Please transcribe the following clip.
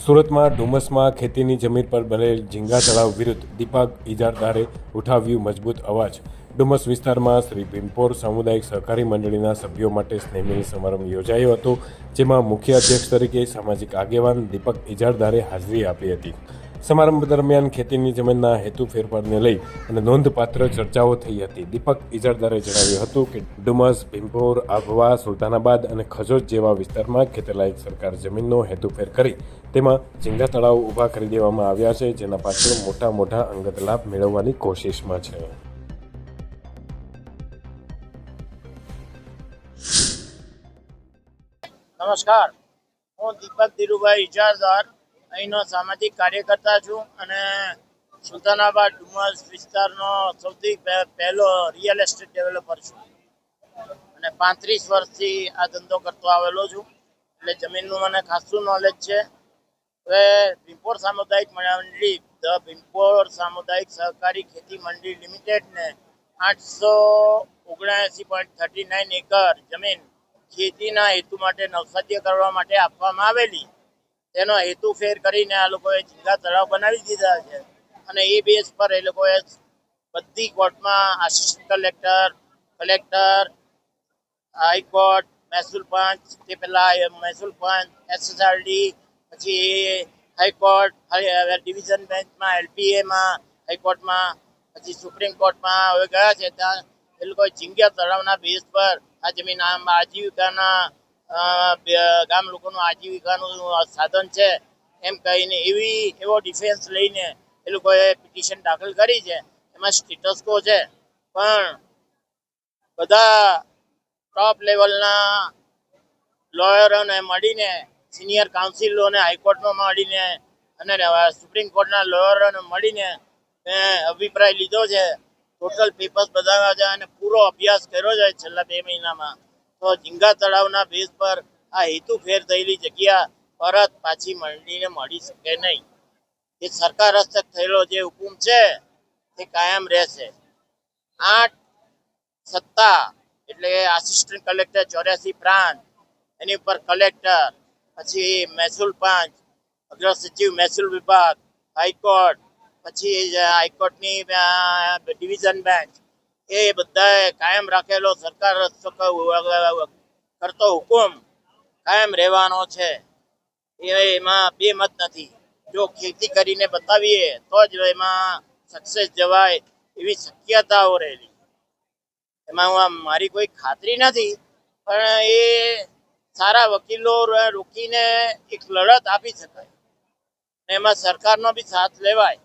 સુરતમાં ડુમસમાં ખેતીની જમીન પર બનેલ ઝીંગા તળાવ વિરુદ્ધ દીપક ઇજારદારે ઉઠાવ્યું મજબૂત અવાજ. ડુમસ વિસ્તારમાં શ્રી ભીમપોર સામુદાયિક સહકારી મંડળીના સભ્યો માટે સ્નેહમિલ સમારંભ યોજાયો હતો, જેમાં મુખ્ય અધ્યક્ષ તરીકે સામાજિક આગેવાન દીપક ઇજારદારે હાજરી આપી હતી. સમારંભ દરમિયાન ખેતીની જમીનના હેતુ ફેરફારને લઈ અને નોંધપાત્ર ચર્ચાઓ થઈ હતી. દીપક ઇજારદારે જણાવ્યું હતું કે ડુમસ, ભીમપોર, આભવા, સુલતાનાબાદ અને ખજોજ જેવા વિસ્તારમાં ખેતરલાયક સરકાર જમીનનો હેતુફેર કરી તેમાં ઝીંગા તળાવ ઊભા કરી દેવામાં આવ્યા છે, જેના પાછળ મોટા મોટા અંગત લાભ મેળવવાની કોશિશમાં છે. નમસ્કાર. હું દીપક ધીરુભાઈ ઇજારદાર અહીંનો સામાજિક કાર્યકર્તા છું અને સુલતાનાબાદ ડુમસ વિસ્તારનો સૌથી પહે- પહેલો રિયલ એસ્ટેટ ડેવલપર છું. અને પાંત્રીસ વર્ષથી આ ધંધો કરતો આવેલો છું. એટલે જમીનનું મને ખાસું નોલેજ છે. હવે ભીમપોર સામુદાયિક મંડળી, ધ ભીમપોર સામુદાયિક સહકારી ખેતી મંડળી લિમિટેડને આઠસો ઓગણએંસી પોઈન્ટ થર્ટી નાઇન એકર જમીન ખેતીના હેતુ માટે નવસાધ્ય કરવા માટે આપવામાં આવેલી. તેનો હેતુ ફેર કરીને આ લોકોએ ઝીંગા તળાવ બનાવી દીધા છે. અને એ બેઝ પર એ લોકોએ બધી કોર્ટમાં આસિસ્ટન્ટ કલેક્ટર કલેક્ટર હાઈકોર્ટ મહેસૂલ પંચ, તે પહેલાં મહેસૂલ પંચ એસએસઆરડી પછી હાઈકોર્ટ હાઈ- ડિવિઝન બેન્ચમાં એલપીએમાં હાઈકોર્ટમાં પછી સુપ્રીમ કોર્ટમાં હવે ગયા છે. ત્યાં એ લોકો ચિંગ્યા તળાવના બેઝ પર. આ જમીન આમ આજીવિકાના ગામ લોકોનું આજીવિકાનું સાધન છે. એમ કહીને એવી, એવો ડિફેન્સ લઈને એ લોકોએ પિટિશન દાખલ કરી છે. એમાં સ્ટેટસ્કો છે. પણ બધા ટોપ લેવલના લોયરોને મળીને સિનિયર કાઉન્સિલોને હાઈકોર્ટમાં મળીને અને સુપ્રીમ કોર્ટના લોયરોને મળીને મેં અભિપ્રાય લીધો છે. ટોટલ પેપર્સ બધા અને પૂરો અભ્યાસ કર્યો છે છેલ્લા બે મહિનામાં. તો ઝીંગા તળાવના ભેજ પર આ હેતુ ફેર થયેલી જગ્યા પરત પાછી મંડળીને મળી શકે નહીં. એ સરકાર હસ્તક થયેલો જે હુકુમ છે તે કાયમ રહેશે. આઠ સત્તા એટલે આસિસ્ટન્ટ કલેક્ટર ચોર્યાસી પ્રાંત એની ઉપર કલેક્ટર પછી મહેસૂલ પાંચ, અગ્ર સચિવ મહેસૂલ વિભાગ, હાઈકોર્ટ, પછી હાઈકોર્ટની ડિવિઝન બેન્ચ એ બધાએ કાયમ રાખેલો સરકાર કરતો હુકુમ કાયમ રહેવાનો છે. એમાં બે મત નથી. જો ખેતી કરીને બતાવીએ, તો જ એમાં સક્સેસ જવાય એવી શક્યતાઓ રહેલી. એમાં હું મારી કોઈ ખાતરી નથી, પણ એ સારા વકીલો રોકીને એક લડત આપી શકાય. એમાં સરકારનો બી સાથ લેવાય.